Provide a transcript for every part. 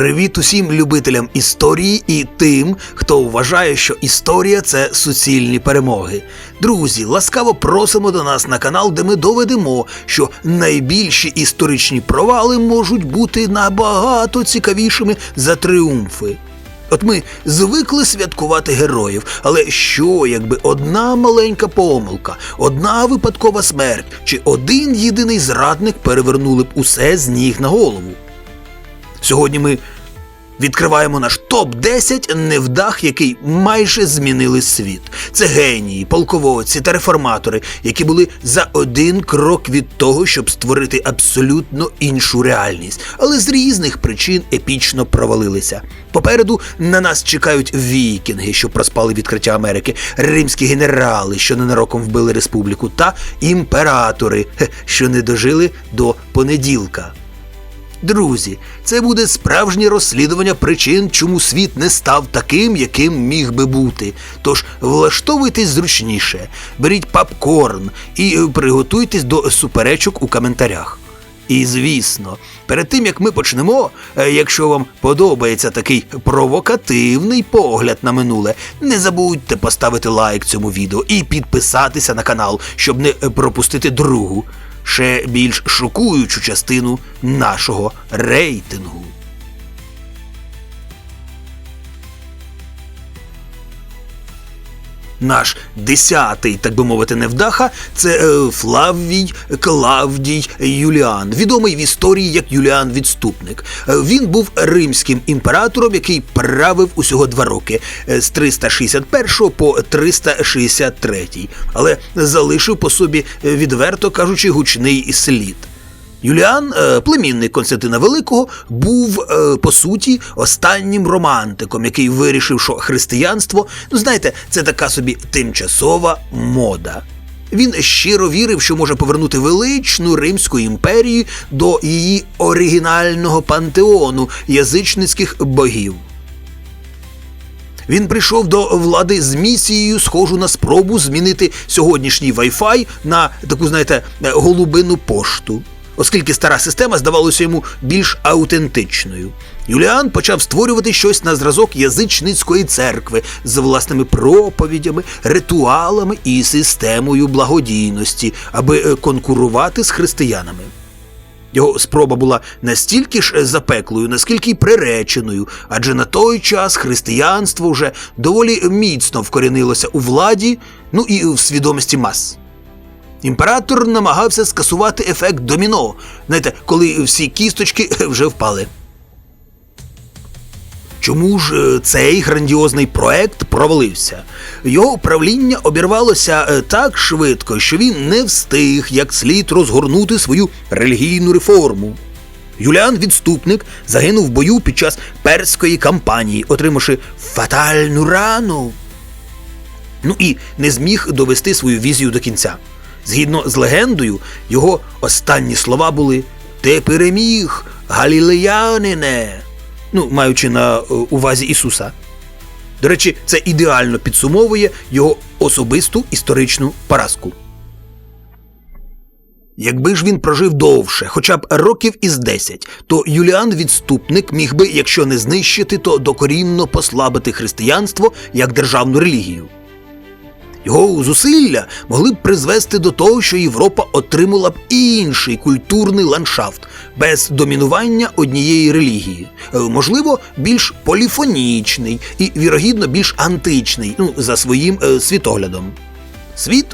Привіт усім любителям історії і тим, хто вважає, що історія це суцільні перемоги. Друзі, ласкаво просимо до нас на канал, де ми доведемо, що найбільші історичні провали можуть бути набагато цікавішими за тріумфи. От ми звикли святкувати героїв, але що, якби одна маленька помилка, одна випадкова смерть чи один єдиний зрадник перевернули б усе з ніг на голову? Сьогодні ми відкриваємо наш топ-10 невдах, який майже змінили світ. Це генії, полководці та реформатори, які були за один крок від того, щоб створити абсолютно іншу реальність, але з різних причин епічно провалилися. Попереду на нас чекають вікінги, що проспали відкриття Америки, римські генерали, що ненароком вбили республіку, та імператори, що не дожили до понеділка. Друзі, це буде справжнє розслідування причин, чому світ не став таким, яким міг би бути. Тож влаштовуйтесь зручніше, беріть попкорн і е, приготуйтесь до суперечок у коментарях. І звісно, перед тим як ми почнемо, е, якщо вам подобається такий провокативний погляд на минуле, не забудьте поставити лайк цьому відео і підписатися на канал, щоб не пропустити другу, ще більш шокуючу частину нашого рейтингу. Наш десятий, так би мовити, невдаха це е, Флаввій Клавдій Юліан, відомий в історії як Юліан Відступник. Е, він був римським імператором, який правив усього два роки е, з 361 по 363, але залишив по собі, е, відверто кажучи, гучний слід. Юліан, е, племінник Константина Великого, був е, по суті останнім романтиком, який вирішив, що християнство, ну знаєте, це така собі тимчасова мода. Він щиро вірив, що може повернути величну Римську імперію до її оригінального пантеону язичницьких богів. Він прийшов до влади з місією, схожу на спробу змінити сьогоднішній Wi-Fi на таку, знаєте, е, голубину пошту. Оскільки стара система здавалася йому більш аутентичною. Юліан почав створювати щось на зразок язичницької церкви з власними проповідями, ритуалами і системою благодійності, аби е, конкурувати з християнами. Його спроба була настільки ж запеклою, наскільки й приреченою, адже на той час християнство вже доволі міцно вкорінилося у владі, ну і в свідомості мас. Імператор намагався скасувати ефект доміно, знаєте, коли всі кісточки вже впали. Чому ж е, цей грандіозний проект провалився? Його управління обірвалося е, так швидко, що він не встиг як слід розгорнути свою релігійну реформу. Юліан Відступник загинув в бою під час перської кампанії, отримавши фатальну рану. Ну і не зміг довести свою візію до кінця. Згідно з легендою, його останні слова були Ти переміг, галілеянине, ну, маючи на е, увазі Ісуса. До речі, це ідеально підсумовує його особисту історичну поразку. Якби ж він прожив довше, хоча б років із 10, то Юліан Відступник міг би, якщо не знищити, то докорінно послабити християнство як державну релігію. Його зусилля могли б призвести до того, що Європа отримала б інший культурний ландшафт без домінування однієї релігії, Е, можливо, більш поліфонічний і, вірогідно, більш античний, ну, за своїм е, світоглядом.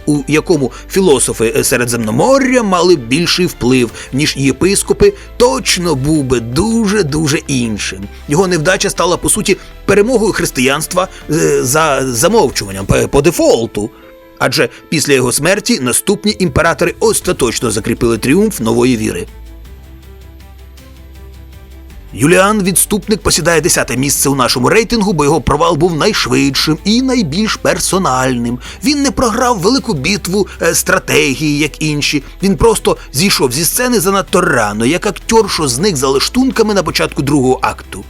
У якому філософи е, Середземномор'я мали більший вплив, ніж єпископи, точно був би дуже дуже іншим. Його невдача стала по суті перемогою християнства е, за замовчуванням по- по дефолту. Адже після його смерті наступні імператори остаточно закріпили тріумф нової віри. Юліан Відступник посідає 10 місце у нашому рейтингу, бо його провал був найшвидшим і найбільш персональним. Він не програв велику битву е, стратегії, як інші. Він просто зійшов зі сцени занадто рано, як актер, що зник за лаштунками на початку другого акту.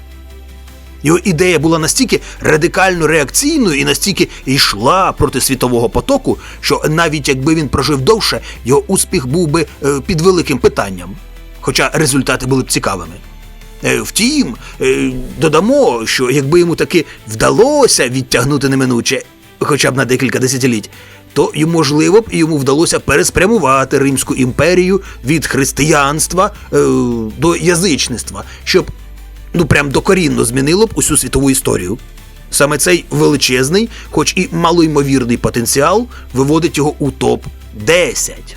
Його ідея була настільки радикально реакційною і настільки йшла проти світового потоку, що навіть якби він прожив довше, його успіх був би е, під великим питанням. Хоча результати були б цікавими. Е, Втім, е, додамо, що якби йому таки вдалося відтягнути неминуче, хоча б на декілька десятиліть, то й можливо б йому вдалося переспрямувати Римську імперію від християнства е, до язичництва, щоб ну прям докорінно змінило б усю світову історію. Саме цей величезний, хоч і малоймовірний потенціал, виводить його у топ 10.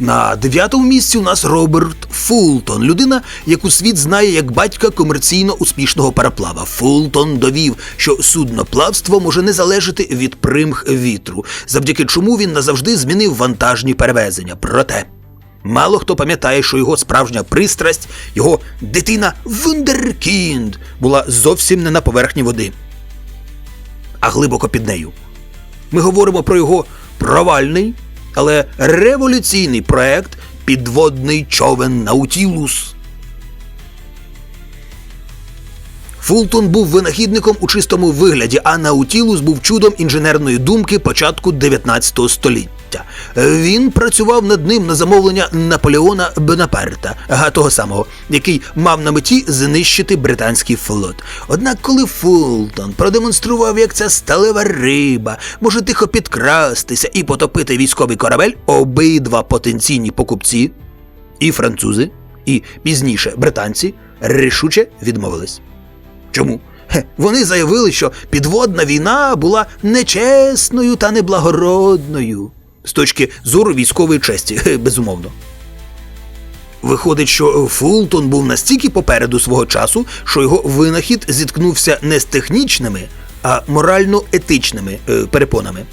На дев'ятому місці у нас Роберт Фултон, людина, яку світ знає як батька комерційно успішного пароплава. Фултон довів, що судноплавство може не залежати від примх вітру, завдяки чому він назавжди змінив вантажні перевезення. Проте мало хто пам'ятає, що його справжня пристрасть, його дитина Вундеркінд була зовсім не на поверхні води, а глибоко під нею. Ми говоримо про його провальний, але революційний проект Підводний човен Наутілус. Фултон був винахідником у чистому вигляді, а Наутілус був чудом інженерної думки початку 19 століття. Він працював над ним на замовлення Наполеона Бонапарта, ага, того самого, який мав на меті знищити британський флот. Однак, коли Фултон продемонстрував, як ця сталева риба може тихо підкрастися і потопити військовий корабель, обидва потенційні покупці, і французи, і пізніше британці, рішуче відмовились. Чому? Вони заявили, що підводна війна була нечесною та неблагородною з точки зору військової честі, безумовно. Виходить, що Фултон був настільки попереду свого часу, що його винахід зіткнувся не з технічними, а морально-етичними е, перепонами.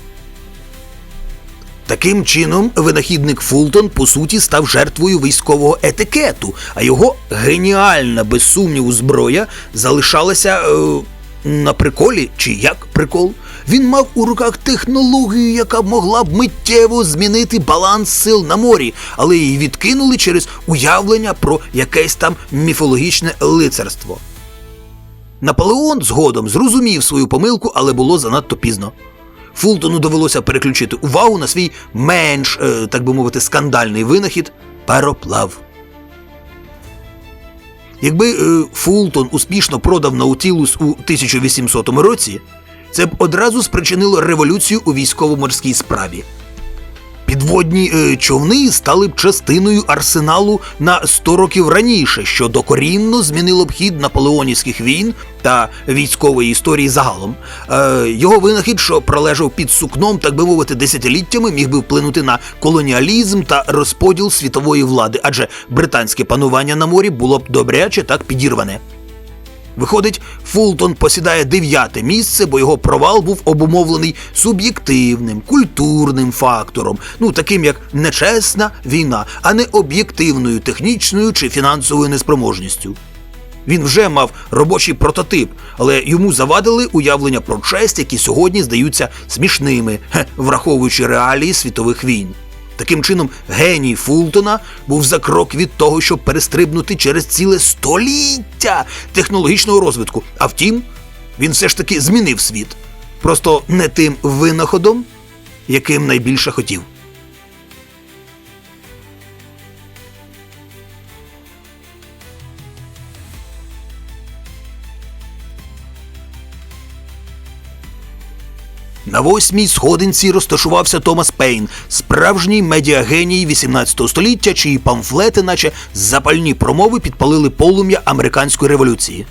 Таким чином, винахідник Фултон по суті став жертвою військового етикету, а його геніальна, без сумніву, зброя залишалася е, на приколі чи як прикол. Він мав у руках технологію, яка могла б миттєво змінити баланс сил на морі, але її відкинули через уявлення про якесь там міфологічне лицарство. Наполеон згодом зрозумів свою помилку, але було занадто пізно. Фултону довелося переключити увагу на свій менш, е, так би мовити, скандальний винахід пароплав. Якби е, Фултон успішно продав Наутілус у 1800 році, це б одразу спричинило революцію у військово-морській справі. Підводні е, човни стали б частиною арсеналу на 100 років раніше, що докорінно змінило б хід наполеонівських війн та військової історії загалом. Е, його винахід, що пролежав під сукном, так би мовити, десятиліттями, міг би вплинути на колоніалізм та розподіл світової влади, адже британське панування на морі було б добряче так підірване. Виходить, Фултон посідає дев'яте місце, бо його провал був обумовлений суб'єктивним, культурним фактором, ну таким як нечесна війна, а не об'єктивною технічною чи фінансовою неспроможністю. Він вже мав робочий прототип, але йому завадили уявлення про честь, які сьогодні здаються смішними, враховуючи реалії світових війн. Таким чином, геній Фултона був за крок від того, щоб перестрибнути через ціле століття технологічного розвитку. А втім, він все ж таки змінив світ. Просто не тим винаходом, яким найбільше хотів. На восьмій сходинці розташувався Томас Пейн, справжній медіагеній 18 століття, чиї памфлети, наче запальні промови, підпалили полум'я американської революції.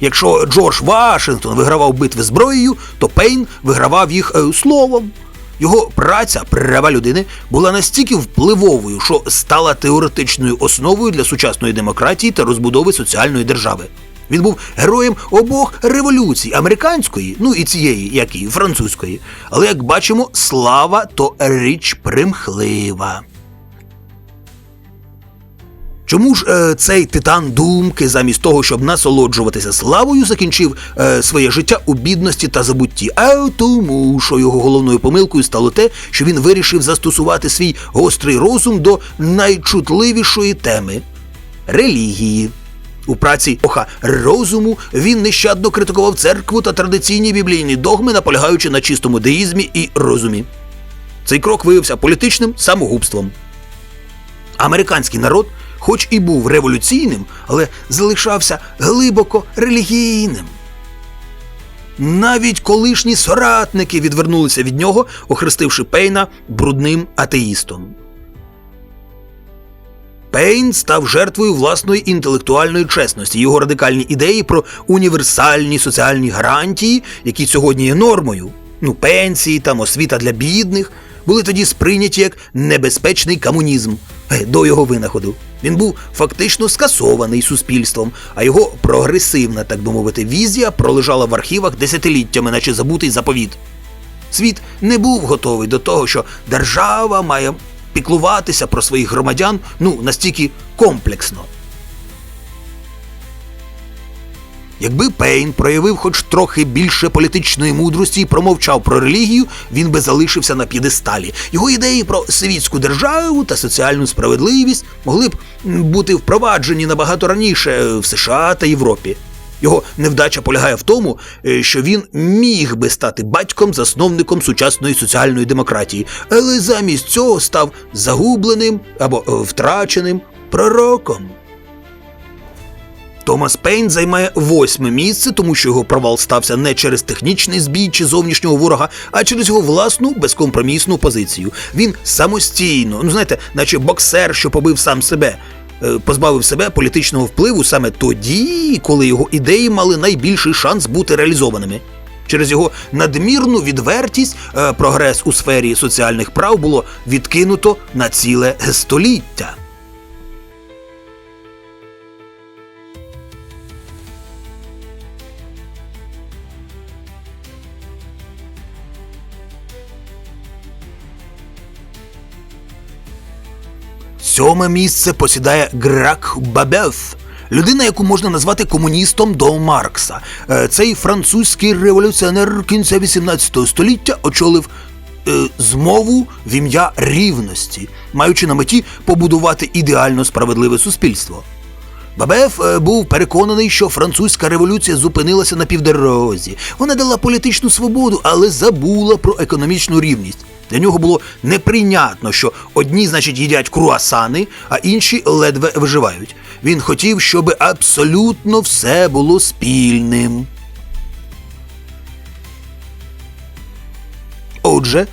Якщо Джордж Вашингтон вигравав битви зброєю, то Пейн вигравав їх е, словом. Його праця права людини була настільки впливовою, що стала теоретичною основою для сучасної демократії та розбудови соціальної держави. Він був героєм обох революцій американської, ну і цієї, як і французької. Але як бачимо, слава то річ примхлива. Чому ж е, цей титан думки, замість того, щоб насолоджуватися славою, закінчив е, своє життя у бідності та забутті? А тому, що його головною помилкою стало те, що він вирішив застосувати свій гострий розум до найчутливішої теми релігії. У праці Оха розуму він нещадно критикував церкву та традиційні біблійні догми, наполягаючи на чистому деїзмі і розумі. Цей крок виявився політичним самогубством. Американський народ, хоч і був революційним, але залишався глибоко релігійним. Навіть колишні соратники відвернулися від нього, охрестивши Пейна брудним атеїстом. Пейн став жертвою власної інтелектуальної чесності. Його радикальні ідеї про універсальні соціальні гарантії, які сьогодні є нормою, ну, пенсії, там, освіта для бідних, були тоді сприйняті як небезпечний комунізм е, до його винаходу. Він був фактично скасований суспільством, а його прогресивна, так би мовити, візія пролежала в архівах десятиліттями, наче забутий заповіт. Світ не був готовий до того, що держава має піклуватися про своїх громадян ну настільки комплексно. Якби Пейн проявив хоч трохи більше політичної мудрості і промовчав про релігію, він би залишився на п'єдесталі. Його ідеї про світську державу та соціальну справедливість могли б бути впроваджені набагато раніше в США та Європі. Його невдача полягає в тому, е, що він міг би стати батьком, засновником сучасної соціальної демократії, але замість цього став загубленим або е, втраченим пророком. Томас Пейн займає восьме місце, тому що його провал стався не через технічний збій чи зовнішнього ворога, а через його власну безкомпромісну позицію. Він самостійно, ну знаєте, наче боксер, що побив сам себе, позбавив себе політичного впливу саме тоді, коли його ідеї мали найбільший шанс бути реалізованими. Через його надмірну відвертість е, прогрес у сфері соціальних прав було відкинуто на ціле століття. Сьоме місце посідає Грак Бабеф, людина, яку можна назвати комуністом до Маркса. Е, Цей французький революціонер кінця 18 століття очолив е, змову в ім'я рівності, маючи на меті побудувати ідеально справедливе суспільство. Бабеф е, був переконаний, що французька революція зупинилася на півдорозі. Вона дала політичну свободу, але забула про економічну рівність. Для нього було неприйнятно, що одні, значить, їдять круасани, а інші ледве виживають. Він хотів, щоб абсолютно все було спільним. Отже,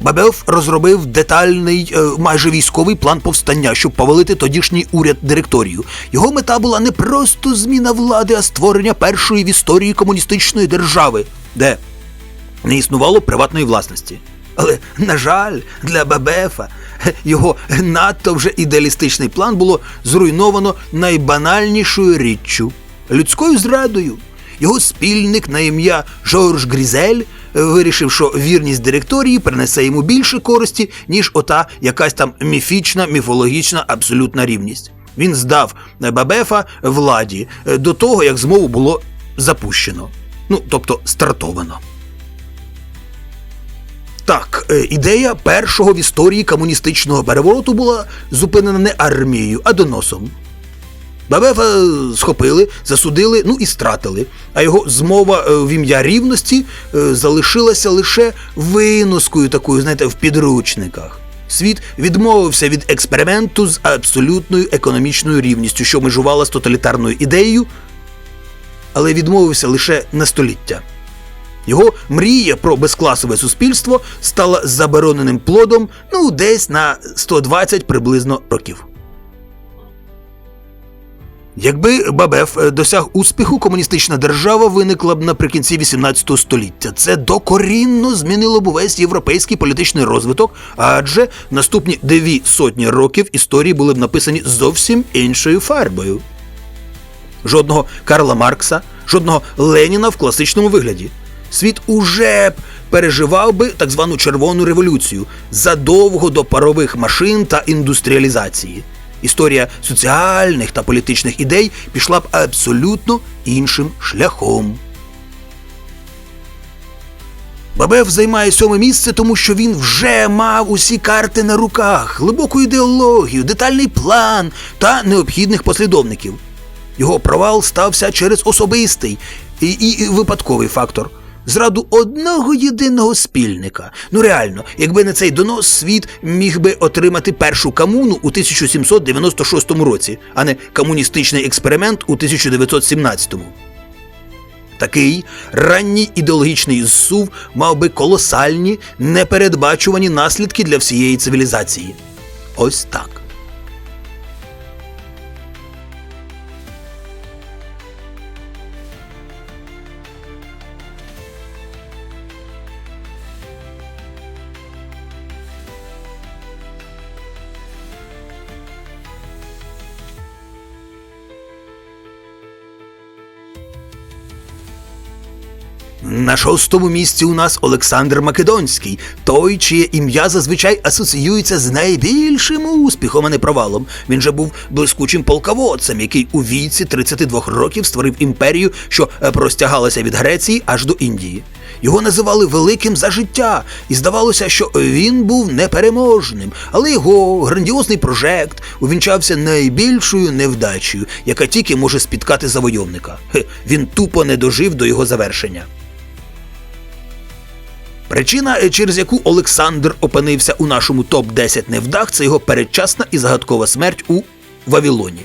Бабеф розробив детальний, е, майже військовий план повстання, щоб повалити тодішній уряд директорію. Його мета була не просто зміна влади, а створення першої в історії комуністичної держави, де не існувало приватної власності. Але, на жаль, для Бабефа його надто вже ідеалістичний план було зруйновано найбанальнішою річчю людською зрадою. Його спільник на ім'я Жорж Грізель вирішив, що вірність директорії принесе йому більше користі, ніж ота якась там міфічна, міфологічна абсолютна рівність. Він здав Бабефа владі е, до того, як змову було запущено. Ну, тобто стартовано. Так, е, ідея першого в історії комуністичного перевороту була зупинена не армією, а доносом. Бабефа схопили, засудили, ну і стратили. А його змова е, в ім'я рівності е, залишилася лише виноскою такою, знаєте, в підручниках. Світ відмовився від експерименту з абсолютною економічною рівністю, що межувала з тоталітарною ідеєю, але відмовився лише на століття. Його мрія про безкласове суспільство стала забороненим плодом ну десь на 120 приблизно років. Якби Бабеф е, досяг успіху, комуністична держава виникла б наприкінці 18 століття. Це докорінно змінило б увесь європейський політичний розвиток, адже наступні дві сотні років історії були б написані зовсім іншою фарбою. Жодного Карла Маркса, жодного Леніна в класичному вигляді. Світ уже б переживав би так звану червону революцію задовго до парових машин та індустріалізації. Історія соціальних та політичних ідей пішла б абсолютно іншим шляхом. Бабеф займає сьоме місце, тому що він вже мав усі карти на руках, глибоку ідеологію, детальний план та необхідних послідовників. Його провал стався через особистий і, і, і випадковий фактор. Зраду одного єдиного спільника. Ну реально, якби не цей донос, світ міг би отримати першу комуну у 1796 році, а не комуністичний експеримент у 1917. Такий ранній ідеологічний зсув мав би колосальні, непередбачувані наслідки для всієї цивілізації. Ось так. На шостому місці у нас Олександр Македонський, той, чиє ім'я зазвичай асоціюється з найбільшим успіхом, а не провалом. Він же був блискучим полководцем, який у віці 32 років створив імперію, що е, простягалася від Греції аж до Індії. Його називали великим за життя, і здавалося, що він був непереможним, але його грандіозний прожект увінчався найбільшою невдачею, яка тільки може спіткати завойовника. Хе, він тупо не дожив до його завершення. Причина, е, через яку Олександр опинився у нашому топ-10 невдах, це його передчасна і загадкова смерть у Вавилоні.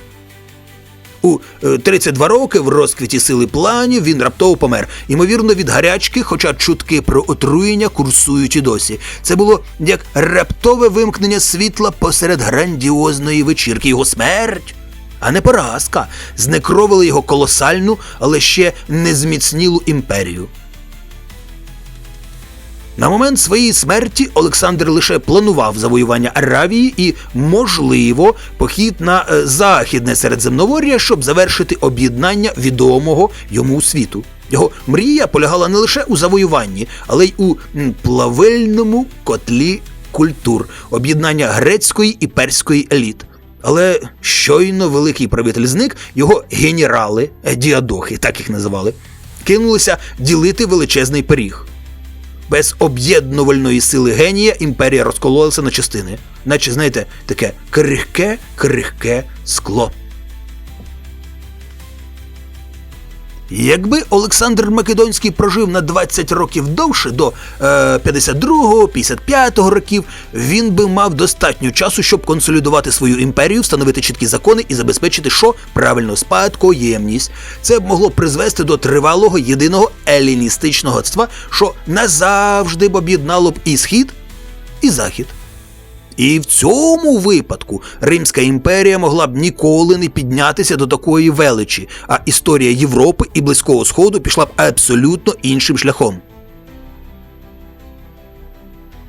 У е, 32 роки в розквіті сили планів він раптово помер, ймовірно, від гарячки, хоча чутки про отруєння курсують і досі. Це було як раптове вимкнення світла посеред грандіозної вечірки. Його смерть, а не поразка, знекровили його колосальну, але ще не зміцнілу імперію. На момент своєї смерті Олександр лише планував завоювання Аравії і, можливо, похід на е, західне Середземномор'я, щоб завершити об'єднання відомого йому світу. Його мрія полягала не лише у завоюванні, але й у м, плавильному котлі культур, об'єднання грецької і перської еліт. Але щойно великий правитель зник, його генерали, е, діадохи, так їх називали, кинулися ділити величезний пиріг. Без об'єднувальної сили генія імперія розкололася на частини, наче, знаєте, таке крихке, крихке скло. Якби Олександр Македонський прожив на 20 років довше, до е, 52-го, 55-го років, він би мав достатньо часу, щоб консолідувати свою імперію, встановити чіткі закони і забезпечити, що правильно спадкоємність. Це б могло призвести до тривалого єдиного еліністичного цтва, що назавжди б об'єднало б і схід, і захід. І в цьому випадку Римська імперія могла б ніколи не піднятися до такої величі, а історія Європи і Близького Сходу пішла б абсолютно іншим шляхом.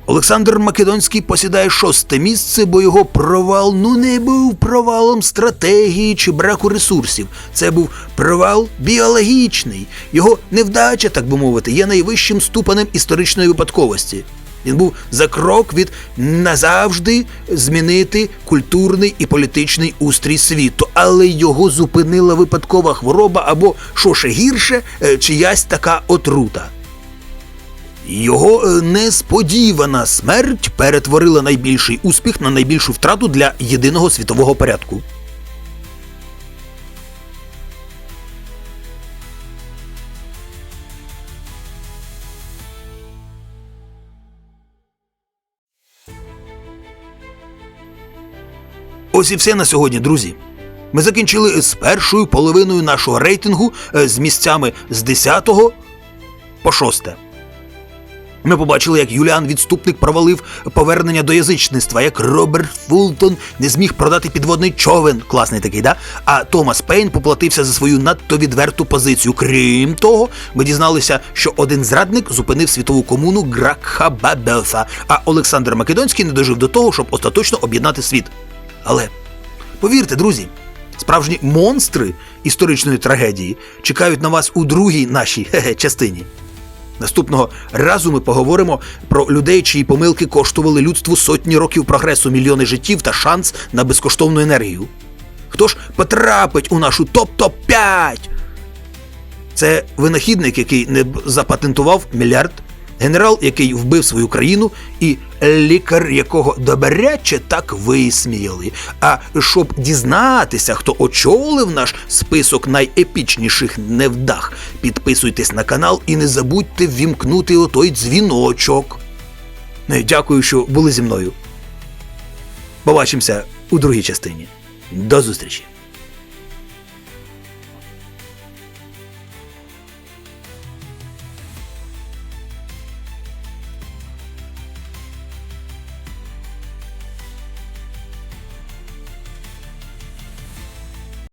Олександр Македонський посідає шосте місце, бо його провал ну не був провалом стратегії чи браку ресурсів. Це був провал біологічний. Його невдача, так би мовити, є найвищим ступенем історичної випадковості. Він був за крок від назавжди змінити культурний і політичний устрій світу, але його зупинила випадкова хвороба або, що ще гірше, е, чиясь така отрута. Його е, несподівана смерть перетворила найбільший успіх на найбільшу втрату для єдиного світового порядку. Ось і все на сьогодні, друзі. Ми закінчили з першою половиною нашого рейтингу е, з місцями з 10 по 6. Ми побачили, як Юліан Відступник провалив повернення до язичництва, як Роберт Фултон не зміг продати підводний човен, класний такий, да? А Томас Пейн поплатився за свою надто відверту позицію. Крім того, ми дізналися, що один зрадник зупинив світову комуну Гракха Бабелфа, а Олександр Македонський не дожив до того, щоб остаточно об'єднати світ. Але повірте, друзі, справжні монстри історичної трагедії чекають на вас у другій нашій хе-хе, частині. Наступного разу ми поговоримо про людей, чиї помилки коштували людству сотні років прогресу, мільйони життів та шанс на безкоштовну енергію. Хто ж потрапить у нашу топ-топ-5? Це винахідник, який не запатентував мільярд Генерал, який вбив свою країну, і лікар, якого добряче так висміяли. А щоб дізнатися, хто очолив наш список найепічніших невдах, підписуйтесь на канал і не забудьте ввімкнути отой дзвіночок. Ну дякую, що були зі мною. Побачимося у другій частині. До зустрічі!